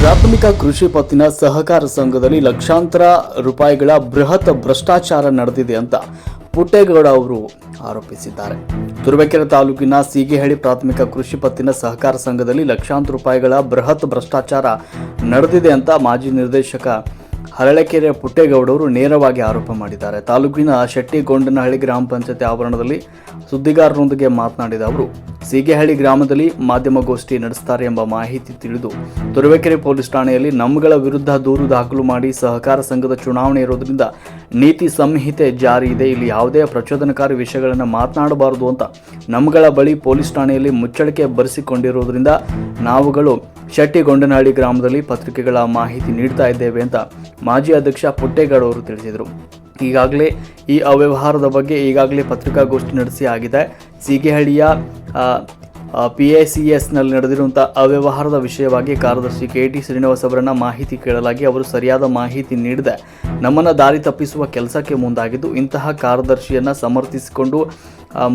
ಪ್ರಾಥಮಿಕ ಕೃಷಿ ಪತ್ತಿನ ಸಹಕಾರ ಸಂಘದಲ್ಲಿ ಲಕ್ಷಾಂತರ ರೂಪಾಯಿಗಳ ಬೃಹತ್ ಭ್ರಷ್ಟಾಚಾರ ನಡೆದಿದೆ ಅಂತ ಪುಟ್ಟೇಗೌಡ ಅವರು ಆರೋಪಿಸಿದ್ದಾರೆ. ತುರುವೇಕೆರೆ ತಾಲೂಕಿನ ಸೀಗೆಹಳ್ಳಿ ಪ್ರಾಥಮಿಕ ಕೃಷಿ ಪತ್ತಿನ ಸಹಕಾರ ಸಂಘದಲ್ಲಿ ಲಕ್ಷಾಂತರ ರೂಪಾಯಿಗಳ ಬೃಹತ್ ಭ್ರಷ್ಟಾಚಾರ ನಡೆದಿದೆ ಅಂತ ಮಾಜಿ ನಿರ್ದೇಶಕ ಹರಳೆಕೆರೆ ಪುಟ್ಟೇಗೌಡರು ನೇರವಾಗಿ ಆರೋಪ ಮಾಡಿದ್ದಾರೆ. ತಾಲೂಕಿನ ಶೆಟ್ಟಿಗೊಂಡನಹಳ್ಳಿ ಗ್ರಾಮ ಪಂಚಾಯತಿ ಆವರಣದಲ್ಲಿ ಸುದ್ದಿಗಾರರೊಂದಿಗೆ ಮಾತನಾಡಿದ ಅವರು, ಸೀಗೆಹಳ್ಳಿ ಗ್ರಾಮದಲ್ಲಿ ಮಾಧ್ಯಮಗೋಷ್ಠಿ ನಡೆಸುತ್ತಾರೆ ಎಂಬ ಮಾಹಿತಿ ತಿಳಿದು ತುರುವೇಕೆರೆ ಪೊಲೀಸ್ ಠಾಣೆಯಲ್ಲಿ ನಮ್ಮಗಳ ವಿರುದ್ಧ ದೂರು ದಾಖಲು ಮಾಡಿ ಸಹಕಾರ ಸಂಘದ ಚುನಾವಣೆ ಇರೋದ್ರಿಂದ ನೀತಿ ಸಂಹಿತೆ ಜಾರಿ ಇದೆ. ಇಲ್ಲಿ ಯಾವುದೇ ಪ್ರಚೋದನಕಾರಿ ವಿಷಯಗಳನ್ನು ಮಾತನಾಡಬಾರದು ಅಂತ ನಮ್ಮಗಳ ಬಳಿ ಪೊಲೀಸ್ ಠಾಣೆಯಲ್ಲಿ ಮುಚ್ಚಳಿಕೆ ಬರೆಸಿಕೊಂಡಿರುವುದರಿಂದ ನಾವುಗಳು ಶೆಟ್ಟಿಗೊಂಡನಹಳ್ಳಿ ಗ್ರಾಮದಲ್ಲಿ ಪತ್ರಿಕೆಗಳ ಮಾಹಿತಿ ನೀಡ್ತಾ ಇದ್ದೇವೆ ಅಂತ ಮಾಜಿ ಅಧ್ಯಕ್ಷ ಪುಟ್ಟೇಗೌಡ ಅವರು ತಿಳಿಸಿದರು. ಈಗಾಗಲೇ ಈ ಅವ್ಯವಹಾರದ ಬಗ್ಗೆ ಈಗಾಗಲೇ ಪತ್ರಿಕಾಗೋಷ್ಠಿ ನಡೆಸಿ ಆಗಿದೆ. ಸೀಗೆಹಳ್ಳಿಯ ಪಿ ಎ ಸಿ ಎಸ್ನಲ್ಲಿ ನಡೆದಿರುವಂಥ ಅವ್ಯವಹಾರದ ವಿಷಯವಾಗಿ ಕಾರ್ಯದರ್ಶಿ ಕೆ ಟಿ ಶ್ರೀನಿವಾಸ್ ಅವರನ್ನು ಮಾಹಿತಿ ಕೇಳಲಾಗಿ ಅವರು ಸರಿಯಾದ ಮಾಹಿತಿ ನೀಡದೆ. ನಮ್ಮನ್ನು ದಾರಿ ತಪ್ಪಿಸುವ ಕೆಲಸಕ್ಕೆ ಮುಂದಾಗಿದ್ದು ಇಂತಹ ಕಾರ್ಯದರ್ಶಿಯನ್ನು ಸಮರ್ಥಿಸಿಕೊಂಡು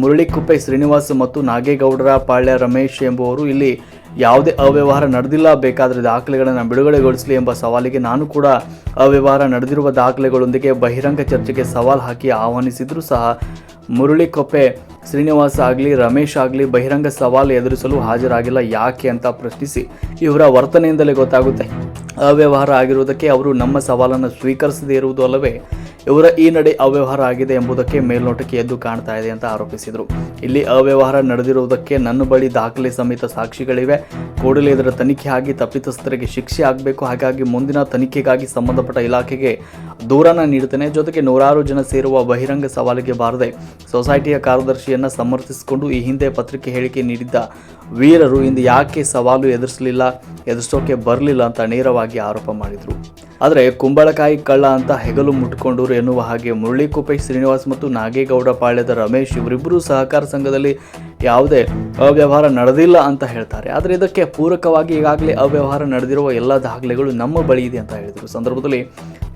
ಮುರಳಿಕುಪ್ಪೆ ಶ್ರೀನಿವಾಸ್ ಮತ್ತು ನಾಗೇಗೌಡರ ಪಾಳ್ಯ ರಮೇಶ್ ಎಂಬುವರು ಇಲ್ಲಿ ಯಾವುದೇ ಅವ್ಯವಹಾರ ನಡೆದಿಲ್ಲ, ಬೇಕಾದರೆ ದಾಖಲೆಗಳನ್ನು ಬಿಡುಗಡೆಗೊಳಿಸಲಿ ಎಂಬ ಸವಾಲಿಗೆ ನಾನು ಕೂಡ ಅವ್ಯವಹಾರ ನಡೆದಿರುವ ದಾಖಲೆಗಳೊಂದಿಗೆ ಬಹಿರಂಗ ಚರ್ಚೆಗೆ ಸವಾಲು ಹಾಕಿ ಆಹ್ವಾನಿಸಿದರೂ ಸಹ ಮುರಳಿಕೊಪ್ಪೆ, ಶ್ರೀನಿವಾಸ್ ಆಗಲಿ, ರಮೇಶ್ ಆಗಲಿ ಬಹಿರಂಗ ಸವಾಲು ಎದುರಿಸಲು ಹಾಜರಾಗಿಲ್ಲ. ಯಾಕೆ ಅಂತ ಪ್ರಶ್ನಿಸಿ ಇವರ ವರ್ತನೆಯಿಂದಲೇ ಗೊತ್ತಾಗುತ್ತೆ. ಅವ್ಯವಹಾರ ಆಗಿರುವುದಕ್ಕೆ ಅವರು ನಮ್ಮ ಸವಾಲನ್ನು ಸ್ವೀಕರಿಸದೇ ಇರುವುದು ಅಲ್ಲವೇ? ಇವರ ಈ ನಡೆ ಅವ್ಯವಹಾರ ಆಗಿದೆ ಎಂಬುದಕ್ಕೆ ಮೇಲ್ನೋಟಕ್ಕೆ ಎದ್ದು ಕಾಣ್ತಾ ಇದೆ ಅಂತ ಆರೋಪಿಸಿದರು. ಇಲ್ಲಿ ಅವ್ಯವಹಾರ ನಡೆದಿರುವುದಕ್ಕೆ ನನ್ನ ಬಳಿ ದಾಖಲೆ ಸಮೇತ ಸಾಕ್ಷಿಗಳಿವೆ. ಕೂಡಲೇ ಇದರ ತನಿಖೆ ಆಗಿ ತಪ್ಪಿತಸ್ಥರಿಗೆ ಶಿಕ್ಷೆ ಆಗಬೇಕು. ಹಾಗಾಗಿ ಮುಂದಿನ ತನಿಖೆಗಾಗಿ ಸಂಬಂಧಪಟ್ಟ ಇಲಾಖೆಗೆ ದೂರನ ನೀಡುತ್ತೇನೆ. ಜೊತೆಗೆ ನೂರಾರು ಜನ ಸೇರುವ ಬಹಿರಂಗ ಸವಾಲಿಗೆ ಬಾರದೆ ಸೊಸೈಟಿಯ ಕಾರ್ಯದರ್ಶಿಯನ್ನು ಸಮರ್ಥಿಸಿಕೊಂಡು ಈ ಹಿಂದೆ ಪತ್ರಿಕೆ ಹೇಳಿಕೆ ನೀಡಿದ್ದ ವೀರರು ಇಂದು ಯಾಕೆ ಸವಾಲು ಎದುರಿಸಲಿಲ್ಲ, ಎದುರಿಸೋಕೆ ಬರಲಿಲ್ಲ ಅಂತ ನೇರವಾಗಿ ಆರೋಪ ಮಾಡಿದರು. ಆದರೆ ಕುಂಬಳಕಾಯಿ ಕಳ್ಳ ಅಂತ ಹೆಗಲು ಮುಟ್ಕೊಂಡರು ಎನ್ನುವ ಹಾಗೆ ಮುರಳಿಕುಪ್ಪೆ ಶ್ರೀನಿವಾಸ್ ಮತ್ತು ನಾಗೇಗೌಡ ಪಾಳ್ಯದ ರಮೇಶ್ ಇವರಿಬ್ಬರು ಸಹಕಾರ ಸಂಘದಲ್ಲಿ ಯಾವುದೇ ಅವ್ಯವಹಾರ ನಡೆದಿಲ್ಲ ಅಂತ ಹೇಳ್ತಾರೆ. ಆದರೆ ಇದಕ್ಕೆ ಪೂರಕವಾಗಿ ಈಗಾಗಲೇ ಅವ್ಯವಹಾರ ನಡೆದಿರುವ ಎಲ್ಲ ದಾಖಲೆಗಳು ನಮ್ಮ ಬಳಿ ಇದೆ ಅಂತ ಹೇಳಿದರು. ಸಂದರ್ಭದಲ್ಲಿ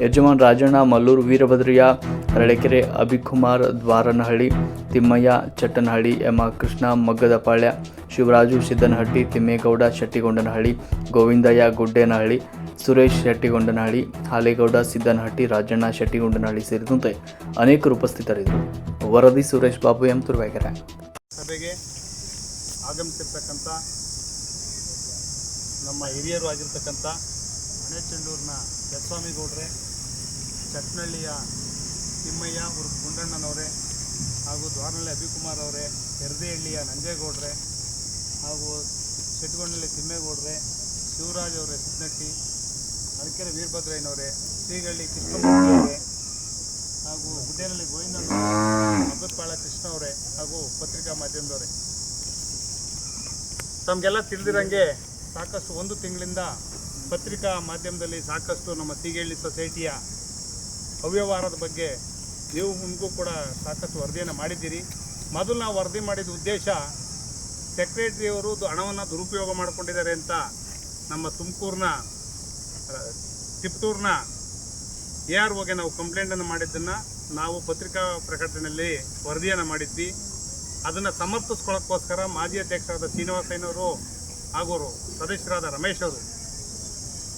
ಯಜಮಾನ್ ರಾಜಣ್ಣ, ಮಲ್ಲೂರು ವೀರಭದ್ರಯ್ಯ ಹರಳೆಕೆರೆ ಅಭಿಕುಮಾರ್, ದ್ವಾರನಹಳ್ಳಿ, ತಿಮ್ಮಯ್ಯ, ಚಟ್ಟನಹಳ್ಳಿ ಎಮ ಕೃಷ್ಣ, ಮಗ್ಗದಪಾಳ್ಯ, ಶಿವರಾಜು, ಸಿದ್ದನಹಟ್ಟಿ, ತಿಮ್ಮೇಗೌಡ, ಶೆಟ್ಟಿಗೊಂಡನಹಳ್ಳಿ, ಗೋವಿಂದಯ್ಯ, ಗುಡ್ಡೇನಹಳ್ಳಿ ಸುರೇಶ್ ಶೆಟ್ಟಿಗೊಂಡನಹಳ್ಳಿ, ಹಾಲೇಗೌಡ, ಸಿದ್ದನಹಟ್ಟಿ, ರಾಜಣ್ಣ ಶೆಟ್ಟಿಗೊಂಡನಹಳ್ಳಿ ಸೇರಿದಂತೆ ಅನೇಕರು ಉಪಸ್ಥಿತರಿದ್ದರು. ವರದಿ ಸುರೇಶ್ ಬಾಬು ಎಂ. ತುರುವೇಕೆರೆ ಸಭೆಗೆ ಆಗಮಿಸಿರ್ತಕ್ಕಂಥ ನಮ್ಮ ಹಿರಿಯರು ಆಗಿರ್ತಕ್ಕಂಥ ಮಣೆಚೆಂಡೂರಿನ ಯಸ್ವಾಮಿಗೌಡ್ರೆ ಚಟ್ನಳ್ಳಿಯ ತಿಮ್ಮಯ್ಯ ಗುರು ಗುಂಡಣ್ಣನವರೇ, ಹಾಗೂ ದ್ವಾರನಹಳ್ಳಿ ಅಭಿಕುಮಾರ್ ಅವರೇ ಎರ್ದೇಹಳ್ಳಿಯ ನಂಜೇಗೌಡ್ರೆ, ಹಾಗೂ ಶೆಟ್ಟಗೊಂಡಲ್ಲಿ ತಿಮ್ಮೇಗೌಡ್ರೆ, ಶಿವರಾಜ್ ಅವರೇ ಸಿದ್ನಟ್ಟಿ ಅರಕೆರೆ ವೀರಭದ್ರಯ್ಯನವರೇ ಶ್ರೀಗಳ್ಳಿ ಅವರೇ ಹಾಗೂ ಗುಡ್ಡೇನಹಳ್ಳಿ ಗೋವಿಂದನವರೇ ಅಮೃತ್ಪಾಳ ಕೃಷ್ಣ ಅವರೇ ಹಾಗೂ ಪತ್ರಿಕಾ ಮಾಧ್ಯಮದವರೇ. ತಮಗೆಲ್ಲ ತಿಳಿದಿರಂಗೆ ಸಾಕಷ್ಟು ಒಂದು ತಿಂಗಳಿಂದ ಪತ್ರಿಕಾ ಮಾಧ್ಯಮದಲ್ಲಿ ಸಾಕಷ್ಟು ನಮ್ಮ ಸೀಗೇಳಿ ಸೊಸೈಟಿಯ ಅವ್ಯವಹಾರದ ಬಗ್ಗೆ ನೀವು ಮುಂಗೂ ಕೂಡ ಸಾಕಷ್ಟು ವರದಿಯನ್ನು ಮಾಡಿದ್ದೀರಿ. ಮೊದಲು ನಾವು ವರದಿ ಮಾಡಿದ ಉದ್ದೇಶ ಸೆಕ್ರೆಟರಿಯವರು ಹಣವನ್ನು ದುರುಪಯೋಗ ಮಾಡಿಕೊಂಡಿದ್ದಾರೆ ಅಂತ ನಮ್ಮ ತುಮಕೂರಿನ ತಿಪ್ಟೂರಿನ ಎ ಆರ್ ಓಗೆ ನಾವು ಕಂಪ್ಲೇಂಟನ್ನು ಮಾಡಿದ್ದನ್ನು ನಾವು ಪತ್ರಿಕಾ ಪ್ರಕಟಣೆಯಲ್ಲಿ ವರದಿಯನ್ನು ಮಾಡಿದ್ವಿ. ಅದನ್ನು ಸಮರ್ಥಿಸ್ಕೊಳ್ಳೋಕ್ಕೋಸ್ಕರ ಮಾಜಿ ಅಧ್ಯಕ್ಷರಾದ ಶ್ರೀನಿವಾಸಯ್ಯನವರು ಹಾಗೂ ಸದಸ್ಯರಾದ ರಮೇಶ್ ಅವರು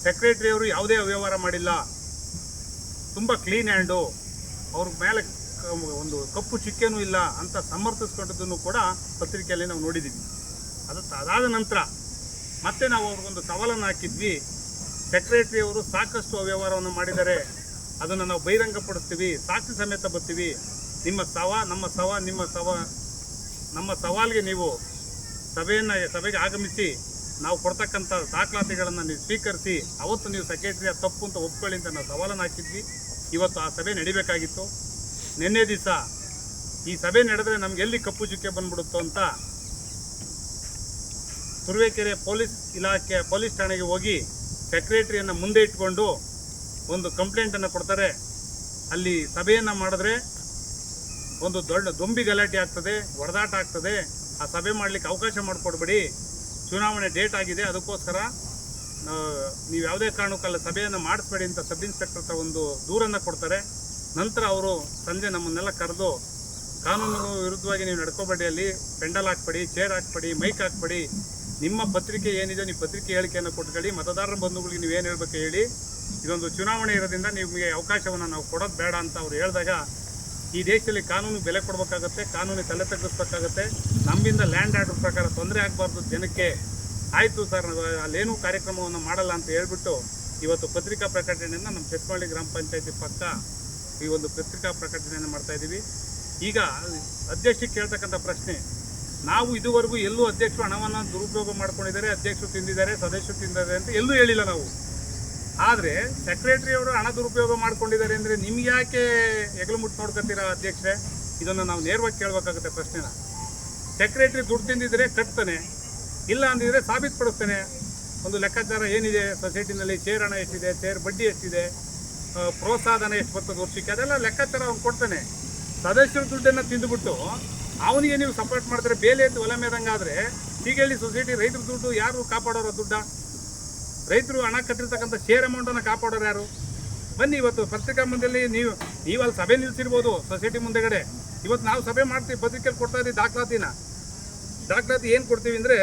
ಸೆಕ್ರೆಟರಿಯವರು ಯಾವುದೇ ಅವ್ಯವಹಾರ ಮಾಡಿಲ್ಲ. ತುಂಬ ಕ್ಲೀನ್ ಹ್ಯಾಂಡು ಅವ್ರ ಮೇಲೆ ಒಂದು ಕಪ್ಪು ಚಿಕ್ಕೇನೂ ಇಲ್ಲ ಅಂತ ಸಮರ್ಥಿಸ್ಕೊಂಡಿದ್ದನ್ನು ಕೂಡ ಪತ್ರಿಕೆಯಲ್ಲಿ ನಾವು ನೋಡಿದ್ದೀವಿ ಅದು ಅದಾದ ನಂತರ ಮತ್ತೆ ನಾವು ಅವ್ರಿಗೊಂದು ಸವಾಲನ್ನು ಹಾಕಿದ್ವಿ. ಸೆಕ್ರೆಟರಿಯವರು ಸಾಕಷ್ಟು ಅವ್ಯವಹಾರವನ್ನು ಮಾಡಿದ್ದಾರೆ ಅದನ್ನು ನಾವು ಬಹಿರಂಗಪಡಿಸ್ತೀವಿ, ಸಾಕ್ಷಿ ಸಮೇತ ಬರ್ತೀವಿ. ನಿಮ್ಮ ಸವ, ನಮ್ಮ ಸವ, ನಿಮ್ಮ ಸವ, ನಮ್ಮ ಸವಾಲಿಗೆ ನೀವು ಸಭೆಯನ್ನು, ಸಭೆಗೆ ಆಗಮಿಸಿ, ನಾವು ಕೊಡ್ತಕ್ಕಂಥ ದಾಖಲಾತಿಗಳನ್ನು ನೀವು ಸ್ವೀಕರಿಸಿ, ಅವತ್ತು ನೀವು ಸೆಕ್ರೆಟರಿಯ ತಪ್ಪು ಅಂತ ಒಪ್ಕೊಳ್ಳಿ ಅಂತ ನಾವು ಸವಾಲನ್ನು ಹಾಕಿದ್ವಿ. ಇವತ್ತು ಆ ಸಭೆ ನಡಿಬೇಕಾಗಿತ್ತು. ನಿನ್ನೆ ದಿವಸ ಈ ಸಭೆ ನಡೆದರೆ ನಮ್ಗೆ ಎಲ್ಲಿ ಕಪ್ಪು ಚುಕ್ಕೆ ಬಂದ್ಬಿಡುತ್ತೋ ಅಂತ ತುರುವೇಕೆರೆ ಪೊಲೀಸ್ ಇಲಾಖೆ, ಪೊಲೀಸ್ ಠಾಣೆಗೆ ಹೋಗಿ ಸೆಕ್ರೆಟರಿಯನ್ನು ಮುಂದೆ ಇಟ್ಕೊಂಡು ಒಂದು ಕಂಪ್ಲೇಂಟನ್ನು ಕೊಡ್ತಾರೆ. ಅಲ್ಲಿ ಸಭೆಯನ್ನು ಮಾಡಿದ್ರೆ ಒಂದು ದೊಡ್ಡ ದೊಂಬಿ ಗಲಾಟೆ ಆಗ್ತದೆ ಹೊಡೆದಾಟ ಆಗ್ತದೆ. ಆ ಸಭೆ ಮಾಡಲಿಕ್ಕೆ ಅವಕಾಶ ಮಾಡಿಕೊಡ್ಬೇಡಿ. ಚುನಾವಣೆ ಡೇಟ್ ಆಗಿದೆ, ಅದಕ್ಕೋಸ್ಕರ ನೀವು ಯಾವುದೇ ಕಾರಣಕ್ಕಲ್ಲ ಸಭೆಯನ್ನು ಮಾಡಿಸ್ಬೇಡಿ ಅಂತ ಸಬ್ ಇನ್ಸ್ಪೆಕ್ಟರ್ ಹತ್ರ ಒಂದು ದೂರನ್ನು ಕೊಡ್ತಾರೆ. ನಂತರ ಅವರು ಸಂಜೆ ನಮ್ಮನ್ನೆಲ್ಲ ಕರೆದು, ಕಾನೂನು ವಿರುದ್ಧವಾಗಿ ನೀವು ನಡ್ಕೋಬೇಡಿ ಅಲ್ಲಿ, ಪೆಂಡಲ್ ಹಾಕ್ಬೇಡಿ ಚೇರ್ ಹಾಕ್ಬೇಡಿ ಮೈಕ್ ಹಾಕ್ಬೇಡಿ ನಿಮ್ಮ ಪತ್ರಿಕೆ ಏನಿದೆ, ನೀವು ಪತ್ರಿಕೆ ಹೇಳಿಕೆಯನ್ನು ಕೊಟ್ಕೊಳ್ಳಿ, ಮತದಾರರ ಬಂಧುಗಳಿಗೆ ನೀವೇನು ಹೇಳ್ಬೇಕು ಹೇಳಿ. ಇದೊಂದು ಚುನಾವಣೆ ಇರೋದ್ರಿಂದ ನಿಮಗೆ ಅವಕಾಶವನ್ನು ನಾವು ಕೊಡೋದು ಬೇಡ ಅಂತ ಅವ್ರು ಹೇಳಿದಾಗ, ಈ ದೇಶದಲ್ಲಿ ಕಾನೂನು ಬೆಲೆ ಕೊಡಬೇಕಾಗತ್ತೆ, ಕಾನೂನು ತಲೆ ತಗ್ಗಿಸ್ಬೇಕಾಗತ್ತೆ. ನಮ್ಮಿಂದ ಲ್ಯಾಂಡ್ ಆರ್ಡರ್ ಪ್ರಕಾರ ತೊಂದರೆ ಆಗಬಾರ್ದು, ಜನಕ್ಕೆ ಆಯಿತು ಸರ್ ನಾವು ಅಲ್ಲೇನೂ ಕಾರ್ಯಕ್ರಮವನ್ನು ಮಾಡಲ್ಲ ಅಂತ ಹೇಳ್ಬಿಟ್ಟು ಇವತ್ತು ಪತ್ರಿಕಾ ಪ್ರಕಟಣೆಯನ್ನು ನಮ್ಮ ಚೆಕ್ಮಳ್ಳಿ ಗ್ರಾಮ ಪಂಚಾಯತಿ ಪಕ್ಕ ಈ ಒಂದು ಪತ್ರಿಕಾ ಪ್ರಕಟಣೆಯನ್ನು ಮಾಡ್ತಾ ಇದ್ದೀವಿ ಈಗ ಅಧ್ಯಕ್ಷಕ್ಕೆ ಕೇಳ್ತಕ್ಕಂಥ ಪ್ರಶ್ನೆ ನಾವು ಇದುವರೆಗೂ ಎಲ್ಲೂ ಅಧ್ಯಕ್ಷರು ಹಣವನ್ನು ದುರುಪಯೋಗ ಮಾಡ್ಕೊಂಡಿದ್ದಾರೆ, ಅಧ್ಯಕ್ಷರು ತಿಂದಿದ್ದಾರೆ, ಸದಸ್ಯರು ತಿಂದಿದ್ದಾರೆ ಅಂತ ಎಲ್ಲೂ ಹೇಳಿಲ್ಲ ನಾವು. ಆದರೆ ಸೆಕ್ರೆಟರಿ ಅವರು ಹಣ ದುರುಪಯೋಗ ಮಾಡ್ಕೊಂಡಿದ್ದಾರೆ ಅಂದರೆ ನಿಮ್ಗೆ ಯಾಕೆ ಹೆಗಲು ಮುಟ್ಟು ನೋಡ್ಕೊತೀರಾ ಅಧ್ಯಕ್ಷರೇ? ಇದನ್ನು ನಾವು ನೇರವಾಗಿ ಕೇಳಬೇಕಾಗುತ್ತೆ ಪ್ರಶ್ನೆನ. ಸೆಕ್ರೆಟರಿ ದುಡ್ಡು ತಿಂದಿದ್ರೆ ಕಟ್ತಾನೆ, ಇಲ್ಲ ಅಂದಿದ್ರೆ ಸಾಬೀತುಪಡಿಸ್ತಾನೆ. ಒಂದು ಲೆಕ್ಕಾಚಾರ ಏನಿದೆ? ಸೊಸೈಟಿನಲ್ಲಿ ಶೇರ್ ಹಣ ಎಷ್ಟಿದೆ ಶೇರ್ ಬಡ್ಡಿ ಎಷ್ಟಿದೆ ಪ್ರೋತ್ಸಾಹನ ಎಷ್ಟು ಬರ್ತದೆ ವರ್ಷಕ್ಕೆ? ಅದೆಲ್ಲ ಲೆಕ್ಕಾಚಾರ ಅವ್ನು ಕೊಡ್ತಾನೆ. ಸದಸ್ಯರ ದುಡ್ಡನ್ನು ತಿಂದುಬಿಟ್ಟು ಅವನಿಗೆ ನೀವು ಸಪೋರ್ಟ್ ಮಾಡಿದ್ರೆ ಬೇಲೆ ಎದ್ದು ಒಲೆ ಮೇದಂಗಾದ್ರೆ ಹೇಳಿ ಸೊಸೈಟಿ ರೈತರ ದುಡ್ಡು ಯಾರು ಕಾಪಾಡೋರ ದುಡ್ಡ? ರೈತರು ಹಣ ಕಟ್ಟಿರ್ತಕ್ಕಂಥ ಶೇರ್ ಅಮೌಂಟನ್ನು ಕಾಪಾಡೋರು ಯಾರು? ಬನ್ನಿ ಇವತ್ತು ಪತ್ರಿಕಾ ಮುಂದೆಯಲ್ಲಿ ನೀವು ನೀವು ಅಲ್ಲಿ ಸಭೆ ನಿಲ್ಸಿರ್ಬೋದು ಸೊಸೈಟಿ ಮುಂದೆಗಡೆ. ಇವತ್ತು ನಾವು ಸಭೆ ಮಾಡ್ತೀವಿ, ಪತ್ರಿಕೆಯಲ್ಲಿ ಕೊಡ್ತಾ ಇದ್ದೀವಿ ದಾಖಲಾತಿನ. ದಾಖಲಾತಿ ಏನು ಕೊಡ್ತೀವಿ ಅಂದರೆ,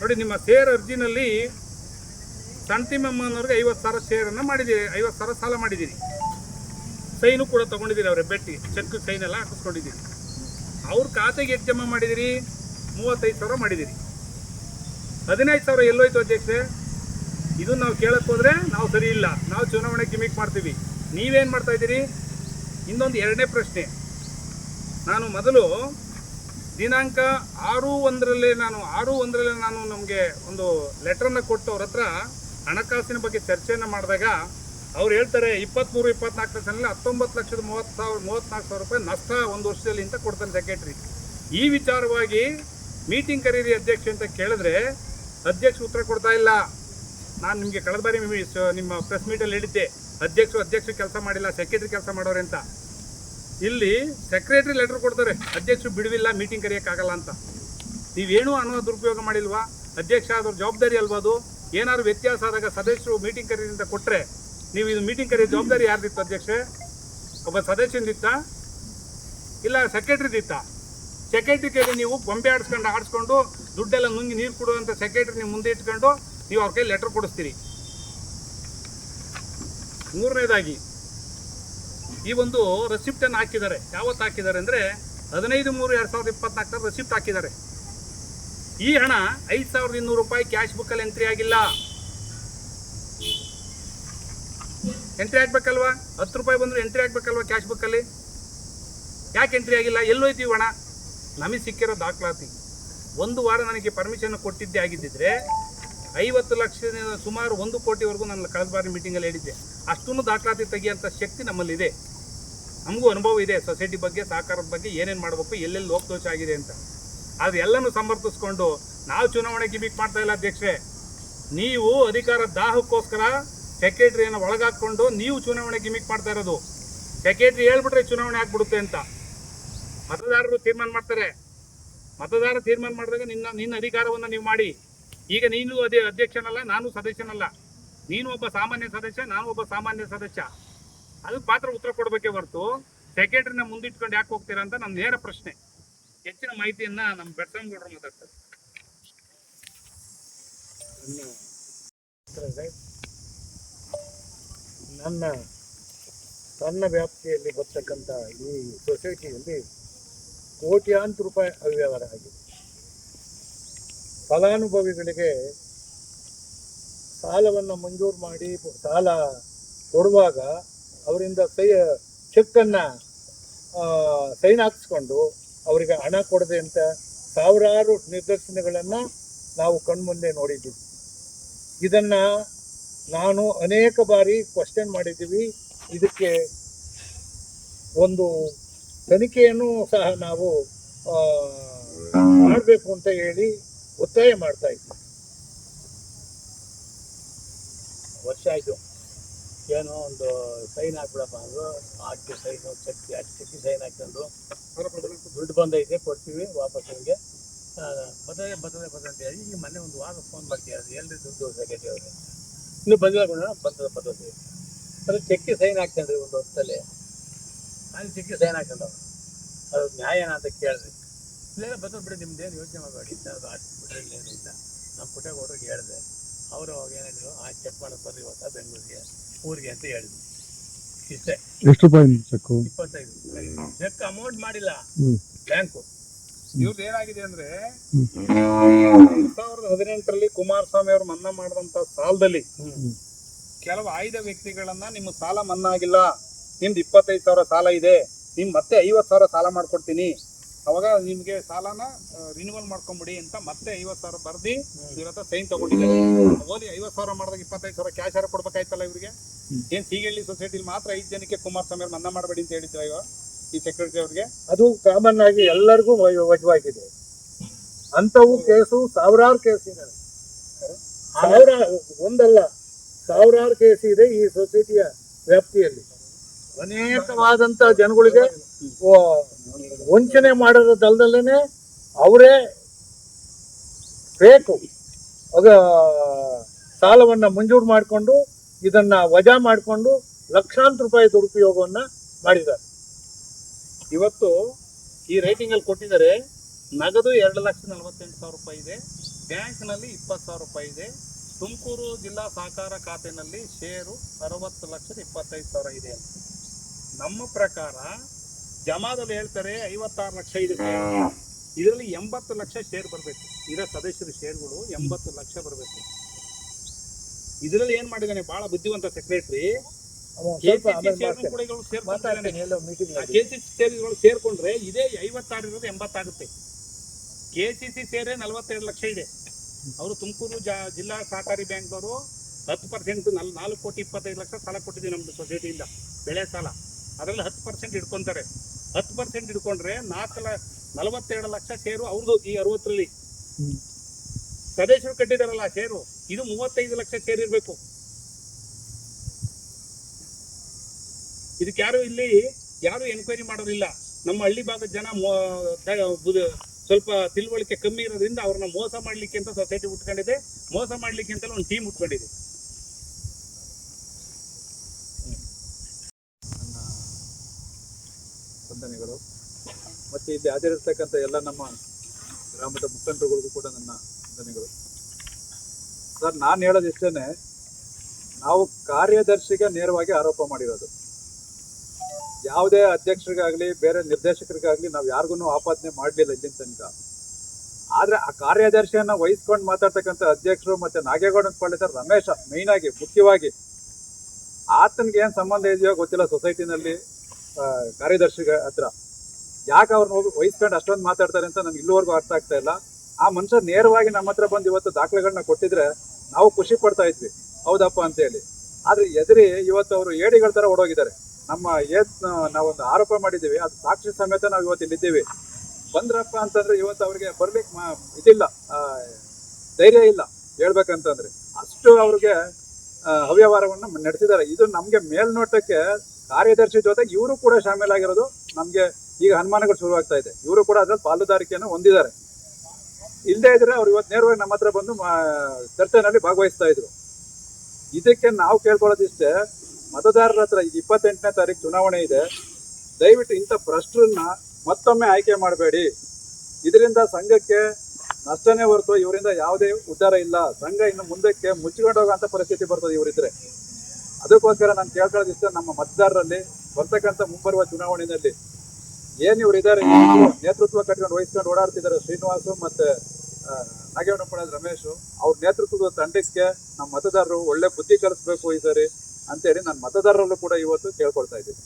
ನೋಡಿ ನಿಮ್ಮ ಶೇರ್ ಅರ್ಜಿನಲ್ಲಿ ಸಂತಿಮಮ್ಮನವ್ರಿಗೆ ಐವತ್ತು ಸಾವಿರ ಶೇರನ್ನು ಮಾಡಿದ್ದೀರಿ ಐವತ್ತು ಸಾವಿರ ಸಾಲ ಮಾಡಿದ್ದೀರಿ ಸೈನು ಕೂಡ ತೊಗೊಂಡಿದ್ದೀರಿ ಅವರೇ, ಬೆಟ್ಟಿ, ಚೆಕ್ ಸೈನೆಲ್ಲ ಹಾಕಿಸ್ಕೊಂಡಿದ್ದೀರಿ ಅವ್ರ ಖಾತೆಗೆ ಎಷ್ಟು ಜಮಾ ಮಾಡಿದಿರಿ, ಮೂವತ್ತೈದು ಸಾವಿರ ಮಾಡಿದಿರಿ. ಹದಿನೈದು ಸಾವಿರ ಎಲ್ಲೋಯ್ತು ಅಧ್ಯಕ್ಷೆ. ಇದು ನಾವು ಕೇಳಕ್ಕೆ ಹೋದ್ರೆ ನಾವು ಸರಿ ಇಲ್ಲ. ನಾವು ಚುನಾವಣೆ ಗಿಮಿಕ್ ಮಾಡ್ತೀವಿ. ನೀವೇನು ಮಾಡ್ತಾ ಇದ್ದೀರಿ? ಇನ್ನೊಂದು ಎರಡನೇ ಪ್ರಶ್ನೆ. ನಾನು ಮೊದಲು ದಿನಾಂಕ ಆರು ಒಂದರಲ್ಲೇ ನಾನು, ಆರು ಒಂದರಲ್ಲೇ ನಾನು ನಮಗೆ ಒಂದು ಲೆಟ್ರನ್ನು ಕೊಟ್ಟು ಅವ್ರ ಹತ್ರ ಹಣಕಾಸಿನ ಬಗ್ಗೆ ಚರ್ಚೆಯನ್ನು ಮಾಡಿದಾಗ ಅವ್ರು ಹೇಳ್ತಾರೆ ಇಪ್ಪತ್ತ್ಮೂರು ಇಪ್ಪತ್ನಾಲ್ಕು ಲಕ್ಷದಲ್ಲಿ ಹತ್ತೊಂಬತ್ತು ಲಕ್ಷದ ಮೂವತ್ತು ಸಾವಿರ ಮೂವತ್ತ್ನಾಲ್ಕು ಸಾವಿರ ರೂಪಾಯಿ ನಷ್ಟ ಒಂದು ವರ್ಷದಲ್ಲಿ ಅಂತ ಕೊಡ್ತಾನೆ ಸೆಕ್ರೆಟ್ರಿ ಈ ವಿಚಾರವಾಗಿ ಮೀಟಿಂಗ್ ಕರೀರಿ ಅಧ್ಯಕ್ಷ ಅಂತ ಕೇಳಿದ್ರೆ ಅಧ್ಯಕ್ಷ ಉತ್ತರ ಕೊಡ್ತಾ ಇಲ್ಲ. ನಾನು ನಿಮಗೆ ಕಳೆದ ಬಾರಿ ನಿಮ್ಮ ಪ್ರೆಸ್ ಮೀಟಲ್ಲಿ ಹೇಳಿದ್ದೆ. ಅಧ್ಯಕ್ಷರು ಅಧ್ಯಕ್ಷ ಕೆಲಸ ಮಾಡಿಲ್ಲ ಸೆಕ್ರೆಟ್ರಿ ಕೆಲಸ ಮಾಡೋರೆ ಅಂತ. ಇಲ್ಲಿ ಸೆಕ್ರೆಟ್ರಿ ಲೆಟರ್ ಕೊಡ್ತಾರೆ ಅಧ್ಯಕ್ಷರು ಬಿಡುವಿಲ್ಲ ಮೀಟಿಂಗ್ ಕರೆಯೋಕ್ಕಾಗಲ್ಲ ಅಂತ. ನೀವೇನೂ ಅನ್ನೋ ದುರುಪಯೋಗ ಮಾಡಿಲ್ವಾ? ಅಧ್ಯಕ್ಷ ಆದವ್ರ ಜವಾಬ್ದಾರಿ ಅಲ್ವಾ ಅದು? ಏನಾದ್ರು ವ್ಯತ್ಯಾಸ ಆದಾಗ ಸದಸ್ಯರು ಮೀಟಿಂಗ್ ಕರೀದಿಂದ ಕೊಟ್ಟರೆ ನೀವು ಇದು ಮೀಟಿಂಗ್ ಕರೆಯೋ ಜವಾಬ್ದಾರಿ ಯಾರ್ದಿತ್ತು ಅಧ್ಯಕ್ಷೆ ಒಬ್ಬ ಸದಸ್ಯನಿತ್ತ ಇಲ್ಲ ಸೆಕ್ರೆಟ್ರಿದಿತ್ತ ಸೆಕ್ರೆಟರಿ ಕೈಲಿ ನೀವು ಗೊಂಬೆ ಆಡಿಸ್ಕೊಂಡು ಆಡಿಸ್ಕೊಂಡು ದುಡ್ಡೆಲ್ಲ ನುಂಗಿ ನೀರು ಕೊಡುವಂಥ ಸೆಕ್ರೆಟರಿ ನೀವು ಮುಂದೆ ಇಟ್ಕೊಂಡು ನೀವು ಅವ್ರ ಕೈ ಲೆಟರ್ ಕೊಡಿಸ್ತೀರಿ. ಮೂರನೇದಾಗಿ, ಈ ಒಂದು ರೆಸಿಪ್ಟನ್ನು ಹಾಕಿದ್ದಾರೆ. ಯಾವತ್ತು ಹಾಕಿದ್ದಾರೆ ಅಂದರೆ ಹದಿನೈದು ಮೂರು ಎರಡು ಸಾವಿರದ ಇಪ್ಪತ್ನಾಲ್ಕರ ರೆಸಿಪ್ಟ್ ಹಾಕಿದ್ದಾರೆ. ಈ ಹಣ ಐದು ಸಾವಿರದ ಇನ್ನೂರು ರೂಪಾಯಿ ಕ್ಯಾಶ್ ಬುಕ್ಕಲ್ಲಿ ಎಂಟ್ರಿ ಆಗಿಲ್ಲ. ಎಂಟ್ರಿ ಆಗ್ಬೇಕಲ್ವಾ? ಹತ್ತು ರೂಪಾಯಿ ಬಂದ್ರೆ ಎಂಟ್ರಿ ಆಗ್ಬೇಕಲ್ವಾ ಕ್ಯಾಶ್ ಬುಕ್ಕಲ್ಲಿ ಯಾಕೆ ಎಂಟ್ರಿ ಆಗಿಲ್ಲ? ಎಲ್ಲೋಯ್ತೀವಿ ಹಣ ನಮಗೆ ಸಿಕ್ಕಿರೋ ದಾಖಲಾತಿ. ಒಂದು ವಾರ ನನಗೆ ಪರ್ಮಿಷನ್ ಕೊಟ್ಟಿದ್ದೆ ಆಗಿದ್ದಿದ್ರೆ, ಐವತ್ತು ಲಕ್ಷದಿಂದ ಸುಮಾರು ಒಂದು ಕೋಟಿವರೆಗೂ ನಾನು ಕಳೆದ ಬಾರಿ ಮೀಟಿಂಗಲ್ಲಿ ಹೇಳಿದ್ದೆ. ಅಷ್ಟೂ ದಾಖಲಾತಿ ತೆಗಿಯೋಂಥ ಶಕ್ತಿ ನಮ್ಮಲ್ಲಿದೆ. ನಮಗೂ ಅನುಭವ ಇದೆ. ಸೊಸೈಟಿ ಬಗ್ಗೆ, ಸಹಕಾರದ ಬಗ್ಗೆ ಏನೇನು ಮಾಡಬೇಕು, ಎಲ್ಲೆಲ್ಲಿ ಲೋಪದೋಷ ಆಗಿದೆ ಅಂತ. ಆದರೆ ಸಮರ್ಥಿಸ್ಕೊಂಡು, ನಾವು ಚುನಾವಣೆ ಗಿಮಿಕ್ ಮಾಡ್ತಾ ಇಲ್ಲ ಅಧ್ಯಕ್ಷೆ ನೀವು ಅಧಿಕಾರ ದಾಹಕ್ಕೋಸ್ಕರ ಸೆಕ್ರೆಟರಿಯನ್ನು ಒಳಗಾಕೊಂಡು ನೀವು ಚುನಾವಣೆ ಗಿಮಿಕ್ ಮಾಡ್ತಾ ಇರೋದು. ಸೆಕ್ರೆಟರಿ ಹೇಳ್ಬಿಟ್ರೆ ಚುನಾವಣೆ ಆಗ್ಬಿಡುತ್ತೆ ಅಂತ. ಮತದಾರರು ತೀರ್ಮಾನ ಮಾಡ್ತಾರೆ. ಮತದಾರ ತೀರ್ಮಾನ ಮಾಡಿದಾಗ ನಿನ್ನ ನಿನ್ನ ಅಧಿಕಾರವನ್ನು ನೀವು ಮಾಡಿ. ಈಗ ನೀನು ಅದೇ ಅಧ್ಯಕ್ಷನಲ್ಲ, ನಾನು ಸದಸ್ಯನಲ್ಲ. ನೀನು ಒಬ್ಬ ಸಾಮಾನ್ಯ ಸದಸ್ಯ, ನಾನು ಒಬ್ಬ ಸಾಮಾನ್ಯ ಸದಸ್ಯ. ಅದಕ್ಕೆ ಪಾತ್ರ ಉತ್ತರ ಕೊಡಬೇಕೇ ಹೊರತು ಸೆಕ್ರೆಟರಿನ ಮುಂದಿಟ್ಕೊಂಡು ಯಾಕೆ ಹೋಗ್ತೀರಾ ಅಂತ ನನ್ನ ನೇರ ಪ್ರಶ್ನೆ. ಹೆಚ್ಚಿನ ಮಾಹಿತಿಯನ್ನ ನಮ್ಮ ಬೆಟ್ಟಂಗೌಡರು ಮಾತಾಡ್ತಾರೆ. ನನ್ನ ಸಣ್ಣ ವ್ಯಾಪ್ತಿಯಲ್ಲಿ ಬರ್ತಕ್ಕಂಥ ಈ ಸೊಸೈಟಿಯಲ್ಲಿ ಕೋಟ್ಯಾಂತರ ರೂಪಾಯಿ ಅವ್ಯವಹಾರ ಆಗಿದೆ. ಫಲಾನುಭವಿಗಳಿಗೆ ಸಾಲವನ್ನು ಮಂಜೂರು ಮಾಡಿ ಸಾಲ ಕೊಡುವಾಗ ಅವರಿಂದ ಸೈ ಚೆಕ್ಕನ್ನು ಸೈನ್ ಹಾಕಿಸ್ಕೊಂಡು ಅವರಿಗೆ ಹಣ ಕೊಡದೆ ಅಂತ ಸಾವಿರಾರು ನಿದರ್ಶನಗಳನ್ನು ನಾವು ಕಣ್ಮುಂದೆ ನೋಡಿದ್ದೀವಿ. ಇದನ್ನ ನಾನು ಅನೇಕ ಬಾರಿ ಕ್ವಶನ್ ಮಾಡಿದ್ದೀವಿ. ಇದಕ್ಕೆ ಒಂದು ತನಿಖೆಯನ್ನು ಸಹ ನಾವು ಮಾಡಬೇಕು ಅಂತ ಹೇಳಿ ಒತ್ತಾಯ ಮಾಡ್ತಾ ಇದ್ದೀವಿ ವರ್ಷ ಆಯಿತು. ಏನೋ ಒಂದು ಸೈನ್ ಹಾಕ್ಬಿಡಪ್ಪ ಅಂದರು. ಹಾಕಿ ಸೈನು ಚಕ್ಕಿ ಹಾಕಿ ಚಕ್ಕಿ ಸೈನ್ ಹಾಕ್ಕೊಂಡು ದುಡ್ಡು ಬಂದೈತೆ, ಕೊಡ್ತೀವಿ ವಾಪಸ್ ನಿಮಗೆ. ಬರ್ತದೆ ಬರ್ತದೆ ಬರ್ತದೆ ಹೇಳಿ ಈಗ ಮೊನ್ನೆ ಒಂದು ವಾರ ಫೋನ್ ಮಾಡ್ತೀವಿ ಅದು ಎಲ್ಲರಿ ದುಡ್ಡು ಸೆಕ್ರೆಟರಿ ಅವ್ರಿಗೆ ಇನ್ನೂ ಬಂದಿಲ್ಲ ಕೊಡೋಣ ಬರ್ತದೆ ಪದ್ಧತಿ ಅದು ಚೆಕ್ಕಿ ಸೈನ್ ಹಾಕ್ಕೊಂಡ್ರಿ ಒಂದು ಹೊತ್ತಲ್ಲಿ ಅಲ್ಲಿ ಚೆಕ್ಕಿ ಸೈನ್ ಹಾಕೊಂಡವ್ರು ಅದು ನ್ಯಾಯನ ಅಂತ ಕೇಳ್ರಿ. ಇಲ್ಲೇ ಬರ್ತಾವ್ ಬಿಡಿ ನಿಮ್ದೇನು ಯೋಚನೆ ಮಾಡಬೇಡಿ. ಅದು ಬಿಟ್ರೆ ಏನು ಇಲ್ಲ. ನಮ್ಮ ಪುಟ್ಟಗೌಡ್ರಿಗೆ ಹೇಳಿದೆ. ಅವರು ಅವಾಗ ಏನು ಹೇಳಿದ್ರು? ಆ ಚೆಕ್ ಮಾಡಕ್ಕೆ ಬರ್ರಿ ಹೊಸ ಬೆಂಗಳೂರಿಗೆ ಊರಿಗೆ ಅಂತ ಹೇಳಿದ್ವಿ ಇಷ್ಟೇ. ಎಷ್ಟು ರೂಪಾಯಿ ಚೆಕ್ ಇಪ್ಪತ್ತೈದು. ಚೆಕ್ ಅಮೌಂಟ್ ಮಾಡಿಲ್ಲ. ಬ್ಯಾಂಕು ಇವ್ರದ್ದು ಏನಾಗಿದೆ ಅಂದ್ರೆ ಸಾವಿರದ ಹದಿನೆಂಟರಲ್ಲಿ ಕುಮಾರಸ್ವಾಮಿ ಅವರು ಮನ್ನಾ ಮಾಡಿದಂತ ಸಾಲದಲ್ಲಿ ಕೆಲವು ಆಯ್ದ ವ್ಯಕ್ತಿಗಳನ್ನ ನಿಮ್ಮ ಸಾಲ ಮನ್ನಾ ಆಗಿಲ್ಲ ನಿಮ್ದು ಇಪ್ಪತ್ತೈದು ಸಾವಿರ ಸಾಲ ಇದೆ, ನಿಮ್ ಮತ್ತೆ ಐವತ್ತು ಸಾವಿರ ಸಾಲ ಮಾಡ್ಕೊಡ್ತೀನಿ. ಅವಾಗ ನಿಮ್ಗೆ ಸಾಲನ ರಿನ್ಯೂವಲ್ ಮಾಡ್ಕೊಂಬಿಡಿ ಅಂತ ಮತ್ತೆ ಐವತ್ತು ಸಾವಿರ ಬರ್ದಿ ಇವ್ರ ಹತ್ರ ಸೈನ್ ತಗೊಂಡಿದ್ದಾರೆ. ಓದಿ ಐವತ್ತು ಸಾವಿರ ಮಾಡಿದಾಗ ಇಪ್ಪತ್ತೈದು ಸಾವಿರ ಕ್ಯಾಶ್ ಯಾರು ಕೊಡ್ಬೇಕಾಯ್ತಲ್ಲ ಇವ್ರಿಗೆ? ಏನ್ ಸೀಗಳ್ಳಿ ಸೊಸೈಟಿಲಿ ಮಾತ್ರ ಐದು ಜನಕ್ಕೆ ಕುಮಾರಸ್ವಾಮಿ ಅವ್ರು ಮನ್ನಾ ಮಾಡಬೇಡಿ ಅಂತ ಹೇಳಿದ್ರ ಇವ ಈ ಸೆಕ್ರೆಟರಿ ಅವ್ರಿಗೆ? ಅದು ಕಾಮನ್ ಆಗಿ ಎಲ್ಲರಿಗೂ ವಜವಾಗಿದೆ ಅಂತವು ಕೇಸು ಸಾವಿರಾರು ಕೇಸ್ ಇದೆ ಸಾವಿರ, ಒಂದಲ್ಲ, ಸಾವಿರಾರು ಕೇಸ್ ಇದೆ ಈ ಸೊಸೈಟಿಯ ವ್ಯಾಪ್ತಿಯಲ್ಲಿ. ಅನೇಕವಾದಂತ ಜನಗಳಿಗೆ ವಂಚನೆ ವಂಚನೆ ಮಾಡೋದಲ್ದಲ್ಲೇ ಅವರೇ ಬೇಕು. ಅದ ಸಾಲವನ್ನ ಮಂಜೂರು ಮಾಡಿಕೊಂಡು ಇದನ್ನ ವಜಾ ಮಾಡಿಕೊಂಡು ಲಕ್ಷಾಂತರ ರೂಪಾಯಿ ದುರುಪಯೋಗವನ್ನ ಮಾಡಿದ್ದಾರೆ. ಇವತ್ತು ಈ ರೇಟಿಂಗ್ ಅಲ್ಲಿ ಕೊಟ್ಟಿದ್ದಾರೆ, ನಗದು ಎರಡು ಲಕ್ಷ ನಲವತ್ತೆಂಟು ಸಾವಿರ ರೂಪಾಯಿ ಇದೆ. ಬ್ಯಾಂಕ್ನಲ್ಲಿ ಇಪ್ಪತ್ತು ಸಾವಿರ ರೂಪಾಯಿ ಇದೆ. ತುಮಕೂರು ಜಿಲ್ಲಾ ಸಹಕಾರ ಖಾತೆನಲ್ಲಿ ಷೇರು ಅರವತ್ತು ಲಕ್ಷದ ಇಪ್ಪತ್ತೈದು ಸಾವಿರ ಇದೆ ಅಂತ. ನಮ್ಮ ಪ್ರಕಾರ ಜಮಾದಲ್ಲಿ ಹೇಳ್ತಾರೆ ಐವತ್ತಾರು ಲಕ್ಷ ಇದೆ ಇದರಲ್ಲಿ ಎಂಬತ್ತು ಲಕ್ಷ ಶೇರ್ ಬರಬೇಕು. ಇದರ ಸದಸ್ಯರ ಶೇರ್ಗಳು ಎಂಬತ್ತು ಲಕ್ಷ ಬರಬೇಕು. ಇದರಲ್ಲಿ ಏನ್ ಮಾಡಿದಾನೆ ಬಹಳ ಬುದ್ಧಿವಂತ ಸೆಕ್ರೆಟರಿ ಕೆಸಿಸಿ ಸೇರಿಗಳು ಸೇರ್ಕೊಂಡ್ರೆ ಇದೇ ಐವತ್ತಾರು ಇರೋದು ಎಂಬತ್ತಾಗುತ್ತೆ ಕೆಸಿಸಿ ಸೇರೆ ನಲವತ್ತೆರಡು ಲಕ್ಷ ಇದೆ. ಅವರು ತುಮಕೂರು ಜ- ಜಿಲ್ಲಾ ಸಹಕಾರಿ ಬ್ಯಾಂಕ್ದವರು ಹತ್ತು ಪರ್ಸೆಂಟ್ ನಲ್ ನಾಲ್ಕು ಕೋಟಿ ಇಪ್ಪತ್ತೈದು ಲಕ್ಷ ಸಾಲ ಕೊಟ್ಟಿದ್ದೀವಿ ನಮ್ದು ಸೊಸೈಟಿಯಿಂದ ಬೆಳೆ ಸಾಲ. ಅದರಲ್ಲಿ ಹತ್ತು ಪರ್ಸೆಂಟ್ ಇಟ್ಕೊಂತಾರೆ ಹತ್ತು ಪರ್ಸೆಂಟ್ ಇಟ್ಕೊಂಡ್ರೆ ನಾಲ್ಕು ಲ ನಲವತ್ತೆರಡು ಲಕ್ಷ ಶೇರು ಅವ್ರದ್ದು ಈ ಅರವತ್ತರಲ್ಲಿ. ಸದಸ್ಯರು ಕಟ್ಟಿದಾರಲ್ಲ ಆ ಶೇರು. ಇದು ಮೂವತ್ತೈದು ಲಕ್ಷ ಶೇರ್ ಇರಬೇಕು. ಇದಕ್ಕೆ ಯಾರು ಇಲ್ಲಿ ಯಾರು ಎನ್ಕ್ವೈರಿ ಮಾಡೋದಿಲ್ಲ. ನಮ್ಮ ಹಳ್ಳಿ ಭಾಗದ ಜನ ಸ್ವಲ್ಪ ತಿಳುವಳಿಕೆ ಕಮ್ಮಿ ಇರೋದ್ರಿಂದ ಅವ್ರನ್ನ ಮೋಸ ಮಾಡ್ಲಿಕ್ಕೆ ಅಂತ ಸೊಸೈಟಿ ಉಟ್ಕೊಂಡಿದೆ. ಮೋಸ ಮಾಡ್ಲಿಕ್ಕೆ ಅಂತ ಒಂದು ಟೀಮ್ ಉಟ್ಕೊಂಡಿದೆ. ವಂದನೆಗಳು. ಮತ್ತು ಇಲ್ಲಿ ಹಾಜರಿರ್ತಕ್ಕಂಥ ಎಲ್ಲ ನಮ್ಮ ಗ್ರಾಮದ ಮುಖಂಡರುಗಳಿಗೂ ಕೂಡ ನನ್ನ ವಂದನೆಗಳು. ಸರ್, ನಾನು ಹೇಳೋದಿಷ್ಟೇ ನಾವು ಕಾರ್ಯದರ್ಶಿಗೆ ನೇರವಾಗಿ ಆರೋಪ ಮಾಡಿರೋದು. ಯಾವುದೇ ಅಧ್ಯಕ್ಷರಿಗಾಗಲಿ, ಬೇರೆ ನಿರ್ದೇಶಕರಿಗಾಗಲಿ ನಾವು ಯಾರಿಗೂ ಆಪಾದನೆ ಮಾಡಲಿಲ್ಲ ಇಲ್ಲಿನ ತನಕ. ಆದ್ರೆ ಆ ಕಾರ್ಯದರ್ಶಿಯನ್ನ ವಹಿಸ್ಕೊಂಡು ಮಾತಾಡ್ತಕ್ಕಂಥ ಅಧ್ಯಕ್ಷರು ಮತ್ತೆ ನಾಗೇಗೌಡ ಅಂತ ಸರ್, ರಮೇಶ ಮೇಯ್ನ್ ಆಗಿ, ಮುಖ್ಯವಾಗಿ, ಆತನಿಗೆ ಏನು ಸಂಬಂಧ ಇದೆಯೋ ಗೊತ್ತಿಲ್ಲ ಸೊಸೈಟಿನಲ್ಲಿ ಕಾರ್ಯದರ್ಶಿಗಳ ಕಾರ್ಯದರ್ಶಿ ಹತ್ರ. ಯಾಕೆ ಅವ್ರನ್ನ ಹೋಗಿ ವಹಿಸ್ಕೊಂಡು ಅಷ್ಟೊಂದು ಮಾತಾಡ್ತಾರೆ ಅಂತ ನಮ್ಗೆ ಇಲ್ಲಿವರೆಗೂ ಅರ್ಥ ಆಗ್ತಾ ಇಲ್ಲ. ಆ ಮನುಷ್ಯ ನೇರವಾಗಿ ನಮ್ಮ ಹತ್ರ ಬಂದು ಇವತ್ತು ದಾಖಲೆಗಳನ್ನ ಕೊಟ್ಟಿದ್ರೆ ನಾವು ಖುಷಿ ಪಡ್ತಾ ಇದ್ವಿ. ಹೌದಪ್ಪ ಅಂತ ಹೇಳಿ ಆದ್ರೆ ಎದುರಿ ಇವತ್ತು ಅವರು ಏಡಿಗಳ ಥರ ಓಡೋಗಿದ್ದಾರೆ. ನಮ್ಮ ಏತ್ ನಾವೊಂದು ಆರೋಪ ಮಾಡಿದ್ದೀವಿ. ಅದು ಸಾಕ್ಷಿ ಸಮೇತ ನಾವು ಇವತ್ತು ಇಲ್ಲಿದ್ದೀವಿ. ಬಂದ್ರಪ್ಪ ಅಂತಂದ್ರೆ ಇವತ್ತು ಅವ್ರಿಗೆ ಬರ್ಲಿಕ್ಕೆ ಮಾ, ಇದಿಲ್ಲ ಧೈರ್ಯ ಇಲ್ಲ ಹೇಳ್ಬೇಕಂತಂದ್ರೆ. ಅಷ್ಟು ಅವ್ರಿಗೆ ಅವ್ಯವಹಾರವನ್ನು ನಡೆಸಿದ್ದಾರೆ. ಇದು ನಮ್ಗೆ ಮೇಲ್ನೋಟಕ್ಕೆ ಕಾರ್ಯದರ್ಶಿ ಜೊತೆಗೆ ಇವರು ಕೂಡ ಶಾಮೀಲಾಗಿರೋದು ನಮ್ಗೆ ಈಗ ಅನುಮಾನಗಳು ಶುರುವಾಗ್ತಾ ಇದೆ. ಇವರು ಕೂಡ ಅದರಲ್ಲಿ ಪಾಲುದಾರಿಕೆಯನ್ನು ಹೊಂದಿದ್ದಾರೆ. ಇಲ್ಲದೇ ಇದ್ರೆ ಅವ್ರು ಇವತ್ತು ನೇರವಾಗಿ ನಮ್ಮ ಹತ್ರ ಬಂದು ಚರ್ಚೆನಲ್ಲಿ ಭಾಗವಹಿಸ್ತಾ ಇದ್ರು. ಇದಕ್ಕೆ ನಾವು ಕೇಳ್ಕೊಳ್ಳೋದಿಷ್ಟೇ ಮತದಾರರ ಹತ್ರ ಇಪ್ಪತ್ತೆಂಟನೇ ತಾರೀಕು ಚುನಾವಣೆ ಇದೆ. ದಯವಿಟ್ಟು ಇಂಥ ಭ್ರಷ್ಟರನ್ನ ಮತ್ತೊಮ್ಮೆ ಆಯ್ಕೆ ಮಾಡಬೇಡಿ. ಇದರಿಂದ ಸಂಘಕ್ಕೆ ನಷ್ಟನೇ ಹೊರತು ಇವರಿಂದ ಯಾವುದೇ ಉದ್ಧಾರ ಇಲ್ಲ. ಸಂಘ ಇನ್ನು ಮುಂದಕ್ಕೆ ಮುಚ್ಚಿಕೊಂಡು ಹೋಗುವಂತ ಪರಿಸ್ಥಿತಿ ಬರ್ತದೆ ಇವರಿದ್ರೆ. ಅದಕ್ಕೋಸ್ಕರ ನಾನು ಕೇಳ್ಕೊಳ್ಳೋದಿಷ್ಟ ನಮ್ಮ ಮತದಾರರಲ್ಲಿ ಬರ್ತಕ್ಕಂಥ ಮುಂಬರುವ ಚುನಾವಣೆಯಲ್ಲಿ ಏನು ಇವರಿದ್ದಾರೆ ನೇತೃತ್ವ ಕಟ್ಕೊಂಡು ವಹಿಸ್ಕೊಂಡು ಓಡಾಡ್ತಿದ್ದಾರೆ ಶ್ರೀನಿವಾಸು ಮತ್ತೆ ನಾಗೇವನಪ್ಪ ರಮೇಶ್. ಅವ್ರ ನೇತೃತ್ವದ ತಂಡಕ್ಕೆ ನಮ್ಮ ಮತದಾರರು ಒಳ್ಳೆ ಬುದ್ಧಿ ಕಲಿಸ್ಬೇಕು ಈ ಸರಿ. ಅಂತೇಳಿ ನಾನು ಮತದಾರರಲ್ಲೂ ಕೂಡ ಇವತ್ತು ಕೇಳ್ಕೊಳ್ತಾ ಇದ್ದೀನಿ.